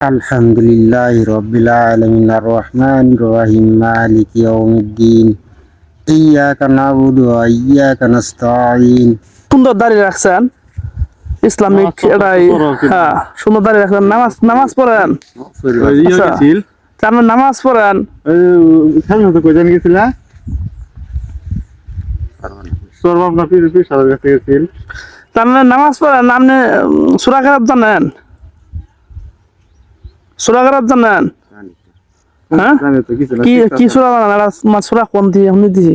الحمد لله رب العالمين الرحمن الرحيم مالك يوم الدين إياك نعبد وإياك نستعين সুন্দর দাঁড়িয়ে রাখছেন ইসলামিক নামাজ পড়তে এটাই পড়ো কিন্তু। হ্যাঁ সুন্দর দাঁড়িয়ে রাখছেন নামাজ নামাজ পড়েন ওই ইয়ে আচ্ছা। গেছিল তা আপনি নামাজ পড়েন সামনে তো কোথায় গেছিলা তোর বাপনা পিস পিস সাদের কাছে গেছিল তার মানে নামাজ পড়েন আপনি সুরা খারাপ জানেন সুরা খারাপ জানেন? হ্যাঁ? কি কি সুরা জানেন এটা মা- সুরা কোন দিয়ে? আপনি দিছি।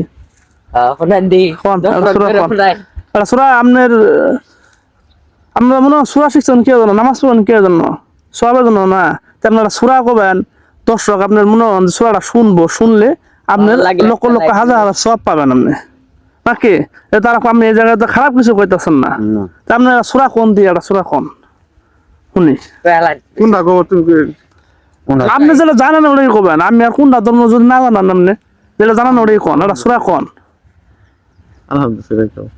সুরা আপনার আমরা মনে সুরা শিখছেন কে জন্য নামাজ পড়েন কে জন্য সবের জন্য না? তা আপনারা সুরা করবেন দর্শক আপনার মনে হন সুরাটা শুনব শুনলে আপনার লক্ষ লক্ষ হাজার হাজার সব পাবেন আপনি। নাকি? এ তারা আপনি এই জায়গায় তো খারাপ কিছু কইতেছেন না। আপনারা সুরা কোন দিয়ে? এটা সুরা কোন? কোনটা আপনি যেটা জানেন ওটাই কবেন। আমি আর কোনটা ধর্ম যদি না জানান আপনি যেটা জানান ওটাই কন। ওটা সুরা কন। আলহামদুলিল্লাহ খারাপ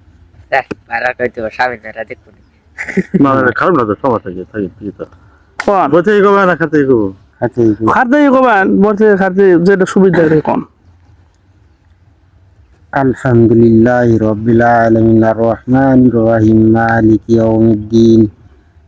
আলহামদুলিল্লাহ রহমান রহিম মালিক